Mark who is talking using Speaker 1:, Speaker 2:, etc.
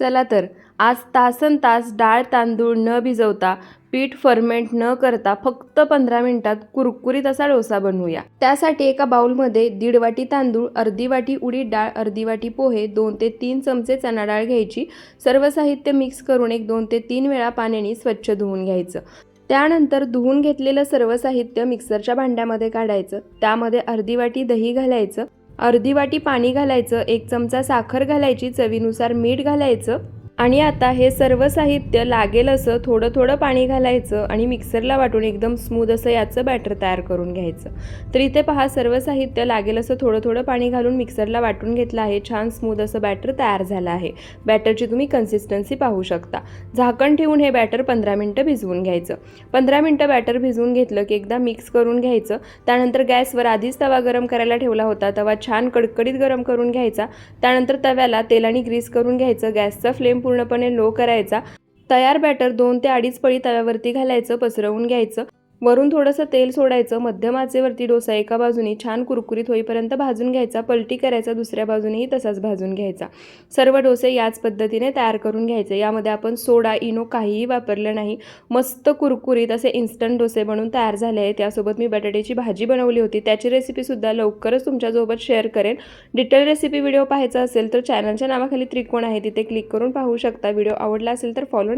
Speaker 1: चला तर. आज तासन तास डाळ तांदूळ न भिजवता पीठ फर्मेंट न करता फक्त पंधरा मिनिटात कुरकुरीत असा डोसा बनवूया. त्यासाठी एका बाउलमध्ये दीड वाटी तांदूळ अर्धी वाटी उडीद डाळ अर्धी वाटी पोहे दोन ते तीन चमचे चणा डाळ घ्यायची. सर्व साहित्य मिक्स करून एक दोन ते तीन वेळा पाण्याने स्वच्छ धुवून घ्यायचं. त्यानंतर धुवून घेतलेलं सर्व साहित्य मिक्सरच्या भांड्यामध्ये काढायचं. त्यामध्ये अर्धी वाटी दही घालायचं. अर्धी वाटी पाणी घालायचं एक चमचा साखर घालायची चवीनुसार मीठ घालायचं. आणि आता हे सर्व साहित्य लागेल असं थोडं थोडं पाणी घालायचं आणि मिक्सरला वाटून एकदम स्मूद असं याचं बॅटर तयार करून घ्यायचं. तर इथे पहा सर्व साहित्य लागेल असं थोडं थोडं पाणी घालून मिक्सरला वाटून घेतलं आहे. छान स्मूद असं बॅटर तयार झालं आहे. बॅटरची तुम्ही कन्सिस्टन्सी पाहू शकता. झाकण ठेवून हे बॅटर पंधरा मिनटं भिजवून घ्यायचं. पंधरा मिनटं बॅटर भिजवून घेतलं की एकदा मिक्स करून घ्यायचं. त्यानंतर गॅसवर आधीच तवा गरम करायला ठेवला होता. तवा छान कडकडीत गरम करून घ्यायचा. त्यानंतर तव्याला तेलाने ग्रीस करून घ्यायचं. गॅसचा फ्लेम पूर्णपणे लो करायचा. तयार बॅटर दोन ते अडीच पळी तव्यावरती घालायचं पसरवून घ्यायचं. वरून थोडंसं तेल सोडायचं मध्यम आचेवरती डोसा एका बाजूने छान कुरकुरीत होईपर्यंत भाजून घ्यायचा पलटी करायचा दुसऱ्या बाजूनेही तसाच भाजून घ्यायचा. सर्व डोसे याच पद्धतीने तयार करून घ्यायचे. यामध्ये आपण सोडा इनो काहीही वापरलं नाही. मस्त कुरकुरीत असे इन्स्टंट डोसे बनवून तयार झाले आहेत. त्यासोबत मी बटाट्याची भाजी बनवली होती. त्याची रेसिपीसुद्धा लवकरच तुमच्यासोबत शेअर करेन. डिटेल रेसिपी व्हिडिओ पाहायचा असेल तर चॅनलच्या नावाखाली त्रिकोण आहे. तिथे क्लिक करून पाहू शकता. व्हिडिओ आवडला असेल तर फॉलो